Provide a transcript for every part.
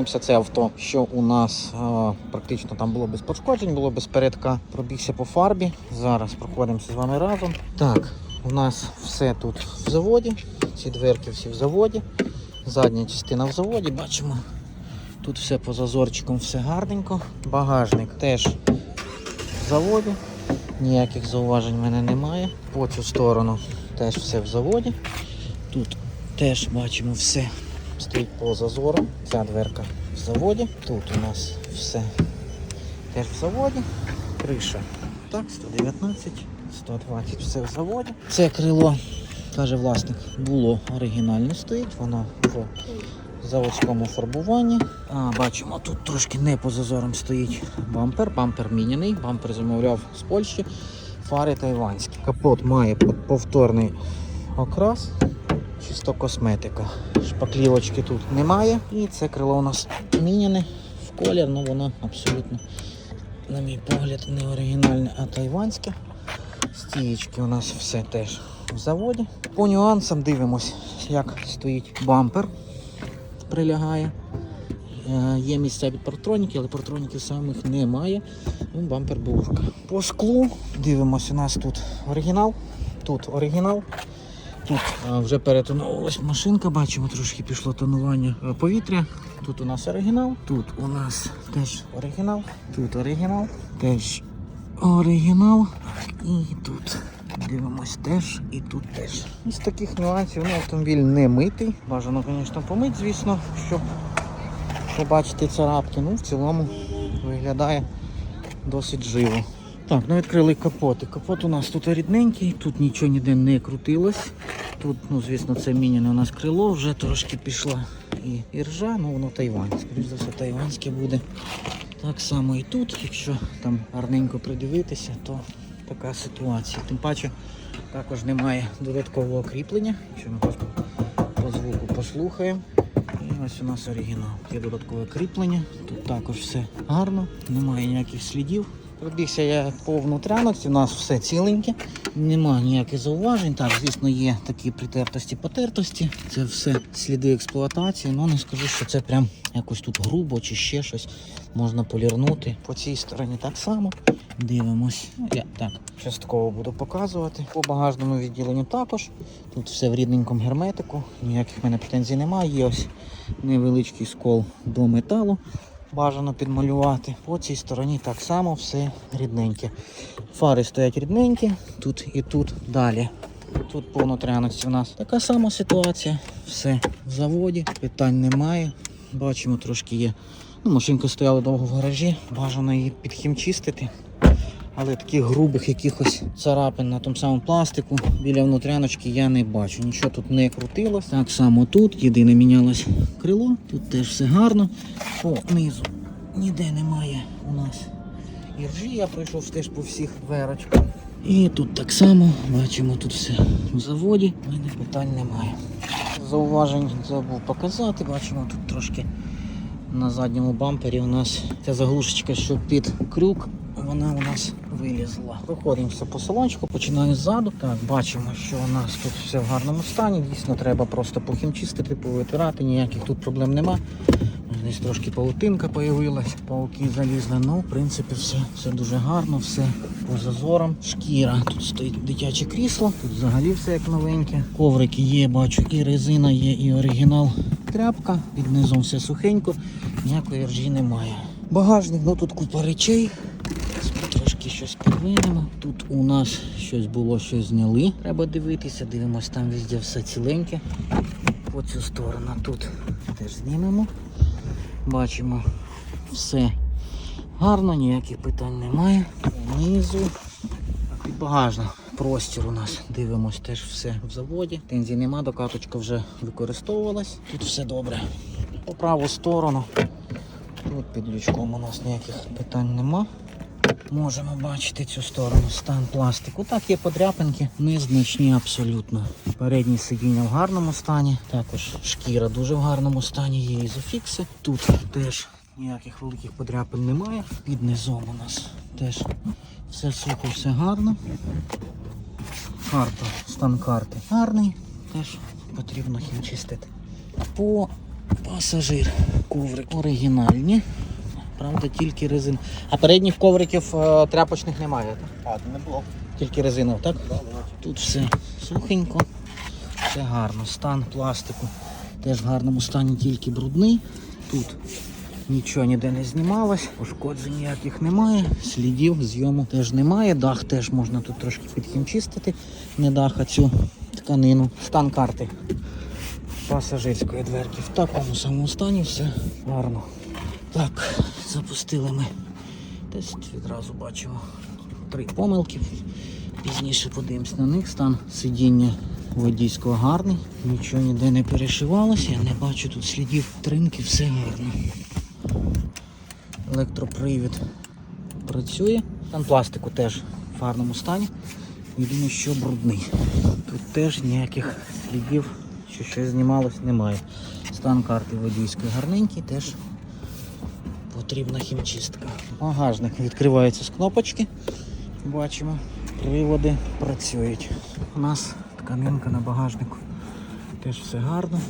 Дивимося це авто, що у нас а, практично там було без пошкоджень, було без передка. Пробігся по фарбі. Зараз проходимося з вами разом. Так, у нас все тут в заводі. Ці дверки всі в заводі. Задня частина в заводі. Бачимо. Тут все по зазорчикам, все гарненько. Багажник теж в заводі. Ніяких зауважень в мене немає. По цю сторону теж все в заводі. Тут теж бачимо все стоїть по зазору. Ця дверка в заводі. Тут у нас все теж в заводі. Криша. Так, 119, 120, все в заводі. Це крило, каже власник, було оригінально стоїть, воно в заводському фарбуванні. А, бачимо, тут трошки не по зазорам стоїть бампер. Бампер міняний, бампер замовляв з Польщі, фари тайванські. Капот має повторний окрас, чисто косметика. Шпаклівочки тут немає. І це крило у нас міняне в колір, але воно абсолютно, на мій погляд, не оригінальне, а тайванське. Стієчки у нас все теж в заводі. По нюансам дивимось, як стоїть бампер, прилягає. Е, Є місця під партроніки, але партроніків самих немає. Ну, бампер бурка. По склу дивимося, у нас тут оригінал, тут оригінал. Тут вже перетоновувалась машинка, бачимо, трошки пішло тонування повітря. Тут у нас оригінал, тут у нас теж оригінал, тут оригінал, теж оригінал. І тут дивимось теж, і тут теж. Із таких нюансів ну, автомобіль не митий. Бажано, звісно, помить, звісно, щоб побачити царапки. Ну, в цілому виглядає досить живо. Так, ну відкрили капоти. Капот у нас тут рідненький, тут нічого ніде не крутилось. Тут, ну звісно, це міняне у нас крило, вже трошки пішла і іржа, ну воно тайвань. Скоріше за все, тайванське буде. Так само і тут, якщо там гарненько придивитися, то така ситуація. Тим паче також немає додаткового кріплення. Якщо ми просто по звуку послухаємо. І ось у нас оригінал. Є додаткове кріплення. Тут також все гарно, немає ніяких слідів. Пробігся я по внутряночці, у нас все ціленьке, немає ніяких зауважень. Так, звісно, є такі притертості, потертості. Це все сліди експлуатації, але не скажу, що це прям якось тут грубо чи ще щось можна полірнути. По цій стороні так само. Дивимось. Ну, Я так частково буду показувати. По багажному відділенню також. Тут все в рідненькому герметику, ніяких в мене претензій немає. Є ось невеличкий скол до металу. Бажано підмалювати. По цій стороні так само все рідненьке. Фари стоять рідненькі, тут і тут далі. Тут по внутряності у нас така сама ситуація. Все в заводі, питань немає. Бачимо, трошки є. Ну, Машинка стояла довго в гаражі, бажано її підхімчистити. Але таких грубих якихось царапин на тому самому пластику біля внутряночки я не бачу. Нічого тут не крутилось. Так само тут. Єдине мінялось крило. Тут теж все гарно. По низу ніде немає у нас іржі. Я пройшов теж по всіх дверочках. І тут так само бачимо, тут все в заводі. У мене питань немає. Зауважень забув показати. Бачимо тут трошки на задньому бампері у нас ця заглушечка, що під крюк, вона у нас вилізла. Проходимося по салончику, починаю ззаду. Так, бачимо, що у нас тут все в гарному стані. Дійсно, треба просто похімчистити, повитирати, ніяких тут проблем нема. Десь трошки паутинка появилась, пауки залізли. Ну, в принципі, все, все дуже гарно, все по зазорам. Шкіра. Тут стоїть дитяче крісло, тут взагалі все як новеньке. Коврики є, бачу, і резина є, і оригінал. Тряпка, під низом все сухенько, ніякої ржі немає. Багажник, ну тут купа речей. Щось підвинемо. Тут у нас щось було, щось зняли. Треба дивитися, дивимось, там везде все ціленьке. По цю сторону тут теж знімемо. Бачимо все гарно, ніяких питань немає. Внизу. І багажна. Простір у нас дивимось теж все в заводі. Тензій нема, докаточка вже використовувалась. Тут все добре. По праву сторону. Тут під лючком у нас ніяких питань нема. Можемо бачити цю сторону, стан пластику. Так, є подряпинки, незначні абсолютно. Передні сидіння в гарному стані, також шкіра дуже в гарному стані, є ізофікси. Тут теж ніяких великих подряпин немає. Під низом у нас теж все сухо, все гарно. Карта, стан карти гарний, теж потрібно хімчистити. По пасажир. коврики оригінальні. Правда, тільки резин. А передніх ковриків е, тряпочних немає, так? А, не було. Тільки резинов, так? Да. Тут все сухенько, все гарно. Стан пластику теж в гарному стані, тільки брудний. Тут нічого ніде не знімалось, пошкоджень ніяких немає, слідів зйому теж немає. Дах теж можна тут трошки підхімчистити, не дах, а цю тканину. Стан карти пасажирської дверки. В такому самому стані все гарно. Так, запустили ми. Десь відразу бачимо три помилки. Пізніше подивимось на них. Стан сидіння водійського гарний. Нічого ніде не перешивалося. Я не бачу тут слідів тринки, все гарно. Електропривід працює. Стан пластику теж в гарному стані. Єдине, що брудний. Тут теж ніяких слідів, що щось знімалось, немає. Стан карти водійської гарненький, теж потрібна хімчистка. Багажник відкривається з кнопочки. Бачимо, приводи працюють. У нас тканинка на багажнику. Теж все гарно.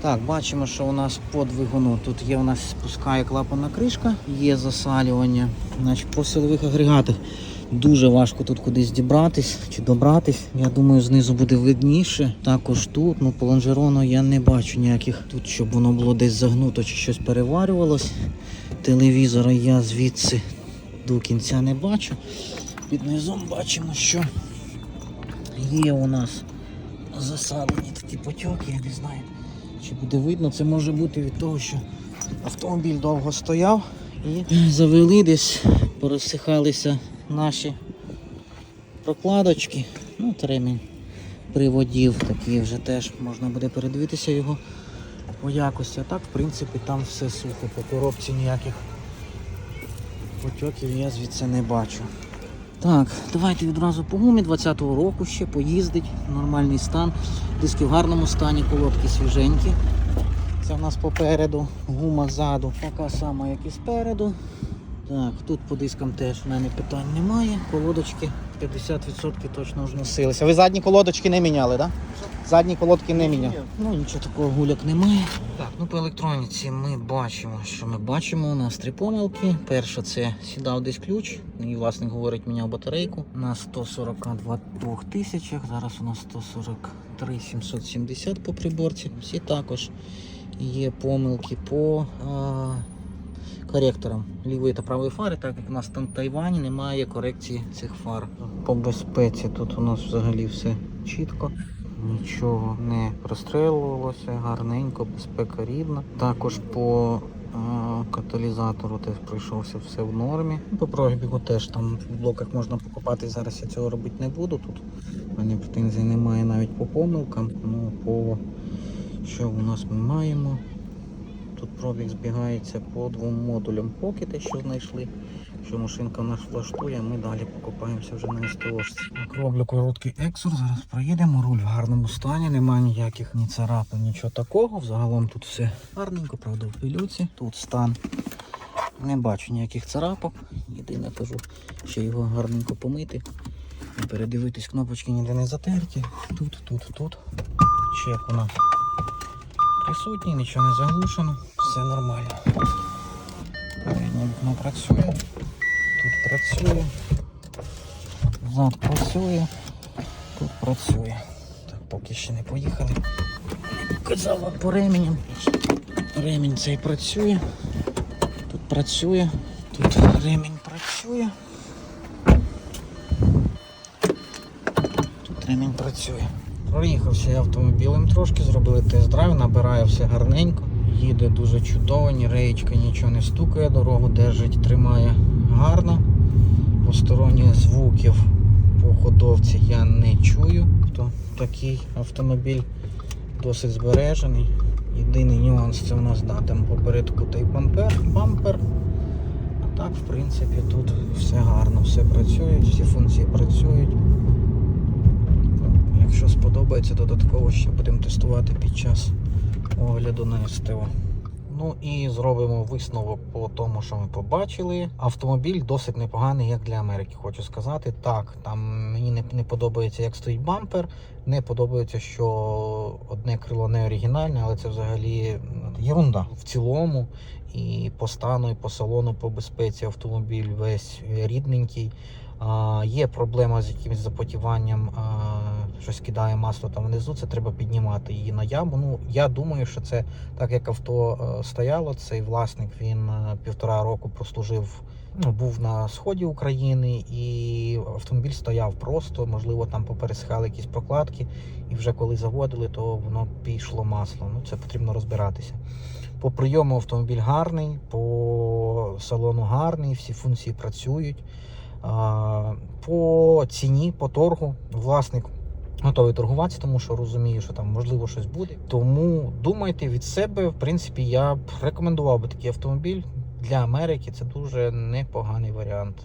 Так, бачимо, що у нас по двигуну тут є у нас спускає клапанна кришка, є засалювання. Значить, по силових агрегатах дуже важко тут кудись дібратись чи добратись. Я думаю, знизу буде видніше. Також тут, ну по лонжерону я не бачу ніяких тут, щоб воно було десь загнуто чи щось переварювалось. Телевізора я звідси до кінця не бачу. Під низом бачимо, що є у нас засадені такі потьоки, я не знаю, чи буде видно. Це може бути від того, що автомобіль довго стояв і завели десь, порозсихалися наші прокладочки. Ну, ремінь приводів такий вже теж можна буде передивитися його по якості. А так, в принципі, там все сухо, по коробці ніяких потьоків я звідси не бачу. Так, давайте відразу по гумі 20-го року ще поїздить, нормальний стан. Диски в гарному стані, колодки свіженькі. Це в нас попереду, гума ззаду, така сама, як і спереду. Так, тут по дискам теж в мене питань немає. Колодочки 50% точно вже носилися. Ви задні колодочки не міняли, так? Да? Задні колодки не міняли. Ну нічого такого гуляк немає. Так, ну по електроніці ми бачимо, що ми бачимо. У нас три помилки. Перша це сідав десь ключ, і власник говорить, міняв батарейку на 142 тисячах. Зараз у нас 143 770 по приборці. Всі також є помилки по а, коректорам лівої та правої фари, так як у нас там в Тайвані немає корекції цих фар. По безпеці тут у нас взагалі все чітко. Нічого не прострелювалося, гарненько, безпека рідна. Також по е, каталізатору теж пройшовся все в нормі. По пробігу теж там в блоках можна покопати. Зараз я цього робити не буду. Тут в мене претензій немає навіть по помилкам. Ну, по що у нас ми маємо? Пробіг збігається по двом модулям поки те, що знайшли. Якщо машинка нас влаштує, ми далі покопаємося вже на СТОшці. Роблю короткий ексур, зараз проїдемо. Руль в гарному стані, немає ніяких ні царапин, нічого такого. Взагалом тут все гарненько, правда, в пилюці. Тут стан. Не бачу ніяких царапок. Єдине кажу, що його гарненько помити. І передивитись, кнопочки ніде не затерті. Тут, тут, тут. Чек у нас присутній, нічого не заглушено, все нормально. Переднє вікно працює, тут працює, зад працює, тут працює. Так, поки ще не поїхали. Не показав вам по ременям. Ремінь цей працює, тут працює, тут ремінь працює. Тут ремінь працює. Проїхався я автомобілем трошки, зробили тест-драйв, набирає все гарненько. Їде дуже чудово, ні реєчка нічого не стукає, дорогу держить, тримає гарно. Посторонніх звуків по ходовці я не чую. То такий автомобіль досить збережений. Єдиний нюанс це у нас да, там попередку той бампер, бампер. А так, в принципі, тут все гарно, все працює, всі функції працюють. Якщо сподобається, додатково ще будемо тестувати під час огляду на СТО. Ну і зробимо висновок по тому, що ми побачили. Автомобіль досить непоганий, як для Америки, хочу сказати. Так, там мені не, не подобається, як стоїть бампер. Не подобається, що одне крило не оригінальне, але це взагалі єрунда в цілому. І по стану, і по салону, по безпеці автомобіль весь рідненький. А, є проблема з якимось запотіванням, а, щось кидає масло там внизу, це треба піднімати її на яму. Ну, я думаю, що це так як авто е, стояло, цей власник він е, півтора року прослужив. Ну, був на сході України і автомобіль стояв просто, можливо, там попересихали якісь прокладки, і вже коли заводили, то воно пішло масло. Ну, це потрібно розбиратися. По прийому автомобіль гарний, по салону гарний, всі функції працюють. По ціні, по торгу, власник готовий торгуватися, тому що розумію, що там можливо щось буде. Тому думайте від себе. В принципі, я б рекомендував би такий автомобіль для Америки. Це дуже непоганий варіант.